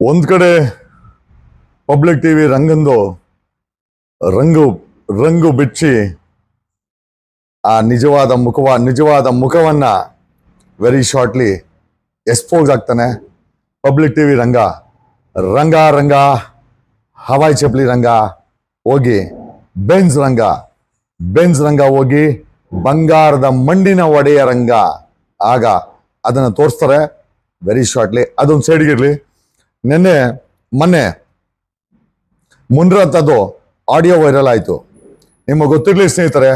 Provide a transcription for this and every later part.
ಒಂದ್ ಕಡೆ public TV ರಂಗಂದು ರಂಗು ರಂಗು ಬಿಚ್ಚಿ ಆ ನಿಜವಾದ ಮುಖವ, ನಿಜವಾದ ಮುಖವನ್ನ ವೆರಿ ಶಾರ್ಟ್ಲಿ ಎಕ್ಸ್ಪೋಸ್ ಆಗ್ತಾನೆ ಪಬ್ಲಿಕ್ ಟಿವಿ ರಂಗ. ರಂಗ ರಂಗ, ಹವಾಯ್ ಚಪ್ಲಿ ರಂಗ ಹೋಗಿ ಬೆನ್ಸ್ ರಂಗ. ಬೆನ್ಸ್ ರಂಗ ಹೋಗಿ ಬಂಗಾರದ ಮಂಡಿನ ಒಡೆಯ ರಂಗ. ಆಗ ಅದನ್ನು ತೋರಿಸ್ತಾರೆ ವೆರಿ ಶಾರ್ಟ್ಲಿ ಅದೊಂದು ಸೈಡ್ಗಿರ್ಲಿ ನಿನ್ನೆ, ಮೊನ್ನೆ ಮುನ್ರಂಥದ್ದು ಆಡಿಯೋ ವೈರಲ್ ಆಯಿತು. ನಿಮಗೆ ಗೊತ್ತಿರಲಿ ಸ್ನೇಹಿತರೆ,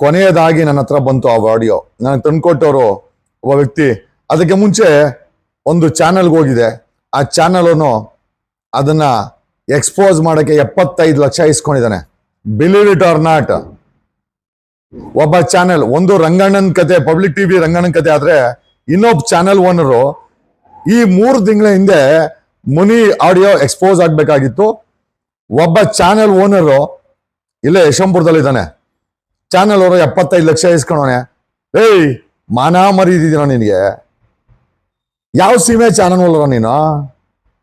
ಕೊನೆಯದಾಗಿ ನನ್ನ ಹತ್ರ ಬಂತು ಆ ಆಡಿಯೋ ನನಗೆ ತಂದುಕೊಟ್ಟವರು ಒಬ್ಬ ವ್ಯಕ್ತಿ. ಅದಕ್ಕೆ ಮುಂಚೆ ಒಂದು ಚಾನಲ್ಗೆ ಹೋಗಿದೆ ಆ ಚಾನಲನ್ನು ಅದನ್ನ ಎಕ್ಸ್ಪೋಸ್ ಮಾಡೋಕ್ಕೆ ಎಪ್ಪತ್ತೈದು ಲಕ್ಷ ಇಸ್ಕೊಂಡಿದ್ದಾನೆ. ಬಿಲೀವ್ ಇಟ್ ಆರ್ ನಾಟ್ ಒಬ್ಬ ಚಾನೆಲ್, ಒಂದು ರಂಗಣ್ಣನ ಕತೆ ಪಬ್ಲಿಕ್ ಟಿವಿ ರಂಗಣ್ಣನ ಕತೆ ಆದ್ರೆ ಇನ್ನೊಬ್ಬ ಚಾನೆಲ್ ಓನರು ಈ ಮೂರು ತಿಂಗಳ ಹಿಂದೆ ಮುನಿ ಆಡಿಯೋ ಎಕ್ಸ್ಪೋಸ್ ಆಗಬೇಕಾಗಿತ್ತು. ಒಬ್ಬ ಚಾನೆಲ್ ಓನರು, ಇಲ್ಲೇ ಯಶವಂಪುರದಲ್ಲಿ ಇದ್ದಾನೆ ಚಾನೆಲ್ ಅವರು ಎಪ್ಪತ್ತೈದು ಲಕ್ಷ ಇಸ್ಕೊಂಡವನೆ. ಏಯ್, ಮಾನ ಮರೀದಿದ್ದೀನ ನಿನಗೆ? ಯಾವ ಸೀಮೆ ಚಾನಲ್ ಓನರ್ ನೀನು?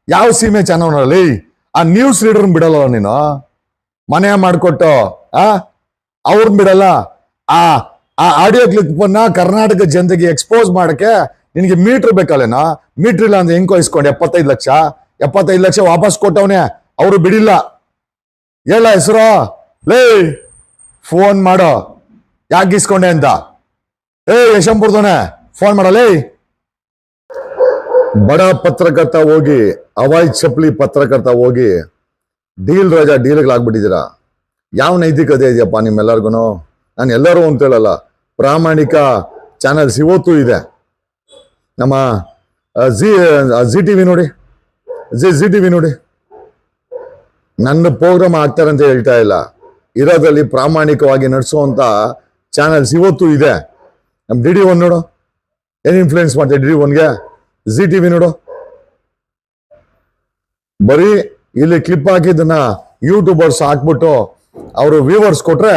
ಯಾವ ಸೀಮೆ ಚಾನಲ್ ಅಲ್ಲಿ ಆ ನ್ಯೂಸ್ ರೀಡರ್ ಬಿಡಲ್ಲ ನೀನು? ಮನೆ ಮಾಡಿಕೊಟ್ಟು, ಆ? ಅವ್ರನ್ನ ಬಿಡಲ್ಲ? ಆ ಆ ಆಡಿಯೋ ಅನ್ನ ಕರ್ನಾಟಕ ಜನತೆಗೆ ಎಕ್ಸ್ಪೋಸ್ ಮಾಡಕ್ಕೆ ನಿನಗೆ ಮೀಟ್ರ್ ಬೇಕಲ್ಲೇನಾ? ಮೀಟ್ರ್ ಇಲ್ಲ ಅಂದ್ರೆ ಹೆಂಗ್ ಇಸ್ಕೊಂಡು ಎಪ್ಪತ್ತೈದು ಲಕ್ಷ? ಎಪ್ಪತ್ತೈದು ಲಕ್ಷ ವಾಪಸ್ ಕೊಟ್ಟವನೆ. ಅವರು ಬಿಡಿಲ್ಲ. ಹೇಳ ಹೆಸರು? ಲೇ ಫೋನ್ ಮಾಡೋ. ಯಾಕೆ ಇಸ್ಕೊಂಡೆ ಅಂತ? ಏ ಯಶಂಪುರ್ದೋನೆ ಫೋನ್ ಮಾಡಲೇ ಬಡ ಪತ್ರಕರ್ತ ಹೋಗಿ ಅವಾಯ್ ಚಪ್ಲಿ ಪತ್ರಕರ್ತ ಹೋಗಿ, ಡೀಲ್ ರಾಜ ಡೀಲ್ಗಳಾಗ್ಬಿಟ್ಟಿದ್ದೀರಾ ಯಾವ ನೈತಿಕತೆ ಇದೆಯಪ್ಪ ನಿಮ್ಮೆಲ್ಲರಿಗೂ ನಾನು ಎಲ್ಲರೂ ಅಂತ ಹೇಳಲ್ಲ. ಪ್ರಾಮಾಣಿಕ ಚಾನಲ್ಸ್ ಇವತ್ತು ಇದೆ. ನಮ್ಮ ಜಿ ಜಿ ಟಿ ವಿ ನೋಡಿ. ಜಿ ಜಿ ಟಿ ವಿ ನೋಡಿ. ನನ್ನ ಪ್ರೋಗ್ರಾಮ್ ಆಗ್ತಾರೆ ಅಂತ ಹೇಳ್ತಾ ಇಲ್ಲ. ಇರೋದ್ರಲ್ಲಿ ಪ್ರಾಮಾಣಿಕವಾಗಿ ನಡೆಸುವಂಥ ಚಾನಲ್ಸ್ ಇವತ್ತು ಇದೆ. ನಮ್ಮ ಡಿ ಡಿ ಒನ್ ನೋಡು. ಏನು ಇನ್ಫ್ಲೂಯೆನ್ಸ್ ಮಾಡ್ತಾರೆ ಡಿ ಡಿ ಒನ್ಗೆ ಜಿ ಟಿ ವಿ ನೋಡು. ಬರೀ ಇಲ್ಲಿ ಕ್ಲಿಪ್ ಹಾಕಿದ್ದನ್ನ ಯೂಟ್ಯೂಬರ್ಸ್ ಹಾಕ್ಬಿಟ್ಟು ಅವರು ವ್ಯೂವರ್ಸ್ ಕೊಟ್ರೆ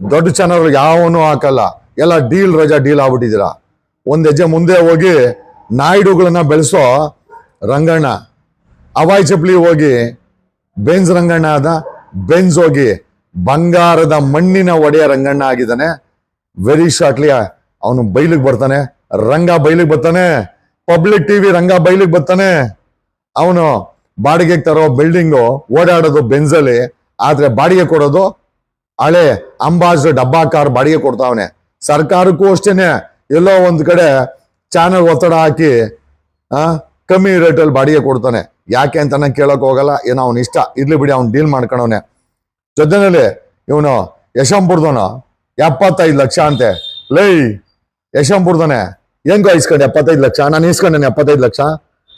ದೊಡ್ಡ ಚಾನಲ್ ಯಾವನು ಹಾಕಲ್ಲ. ಎಲ್ಲ ಡೀಲ್ ರಜಾ ಡೀಲ್ ಆಗ್ಬಿಟ್ಟಿದ್ದೀರಾ? ಒಂದ್ ಹೆಜ್ಜೆ ಮುಂದೆ ಹೋಗಿ ನಾಯ್ಡುಗಳನ್ನ ಬೆಳೆಸೋ ರಂಗಣ್ಣ. ಅವಾಯ್ ಚಪ್ಲಿ ಹೋಗಿ ಬೆಂಜ್ ರಂಗಣ್ಣ ಆದ. ಬೆಂಜ್ ಹೋಗಿ ಬಂಗಾರದ ಮಣ್ಣಿನ ಒಡೆಯ ರಂಗಣ್ಣ ಆಗಿದ್ದಾನೆ. ವೆರಿ ಶಾರ್ಟ್ಲಿ ಅವನು ಬೈಲಿಗೆ ಬರ್ತಾನೆ. ರಂಗ ಬೈಲಿಗೆ ಬರ್ತಾನೆ. ಪಬ್ಲಿಕ್ ಟಿವಿ ರಂಗ ಬೈಲಿಗೆ ಬರ್ತಾನೆ. ಅವನು ಬಾಡಿಗೆಗೆ ತರೋ ಬಿಲ್ಡಿಂಗು ಓಡಾಡೋದು ಬೆಂಜಲ್ಲಿ ಆದ್ರೆ ಬಾಡಿಗೆ ಕೊಡೋದು ಹಳೆ ಅಂಬಾಜ್ ಡಬ್ಬಾ ಕಾರ್ ಬಾಡಿಗೆ ಕೊಡ್ತಾವನೆ. ಸರ್ಕಾರಕ್ಕೂ ಅಷ್ಟೇನೆ. ಎಲ್ಲೋ ಒಂದು ಕಡೆ ಚಾನಲ್ ಒತ್ತಡ ಹಾಕಿ ಕಮ್ಮಿ ರೇಟಲ್ಲಿ ಬಾಡಿಗೆ ಕೊಡ್ತಾನೆ. ಯಾಕೆ ಅಂತ ನಾನು ಕೇಳಕ್ ಹೋಗಲ್ಲ, ಏನೋ ಅವ್ನ ಇಷ್ಟ. ಇರ್ಲಿ ಬಿಡಿ, ಅವ್ನು ಡೀಲ್ ಮಾಡ್ಕೊಳವನೆ ಜೊತೆನಲ್ಲಿ ಇವನು ಯಶವಂಪುರದವನು ಎಪ್ಪತ್ತೈದು ಲಕ್ಷ ಅಂತೆ. ಲೈ ಯಶಂಪುರ್ದನೆ ಹೆಂಗೋ ಇಸ್ಕೊಂಡೆ ಎಪ್ಪತ್ತೈದು ಲಕ್ಷ. ನಾನು ಇಸ್ಕೊಂಡೇನೆ ಎಪ್ಪತ್ತೈದು ಲಕ್ಷ.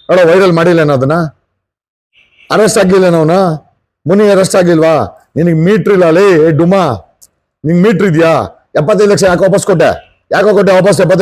ನೋಡೋ ವೈರಲ್ ಮಾಡಿಲ್ಲೇನೋ ಅದನ್ನ? ಅರೆಸ್ಟ್ ಆಗಿಲ್ಲೇನೋ ಅವನು? ಮುನಿ ಅರೆಸ್ಟ್ ಆಗಿಲ್ವಾ? ನಿನಗೆ ಮೀಟ್ರ್ ಇಲ್ಲ, ಲೈ ಡುಮಾ. ನಿಂಗೆ ಮೀಟ್ರ್ ಇದೆಯಾ? ಎಪ್ಪತ್ತೈದು ಲಕ್ಷ ಯಾಕೆ ವಾಪಸ್ ಕೊಟ್ಟೆ? ಯಾಕೋ ಕೊಟ್ಟೆ ವಾಪಸ್ ಎಪ್ಪತ್ತೈದು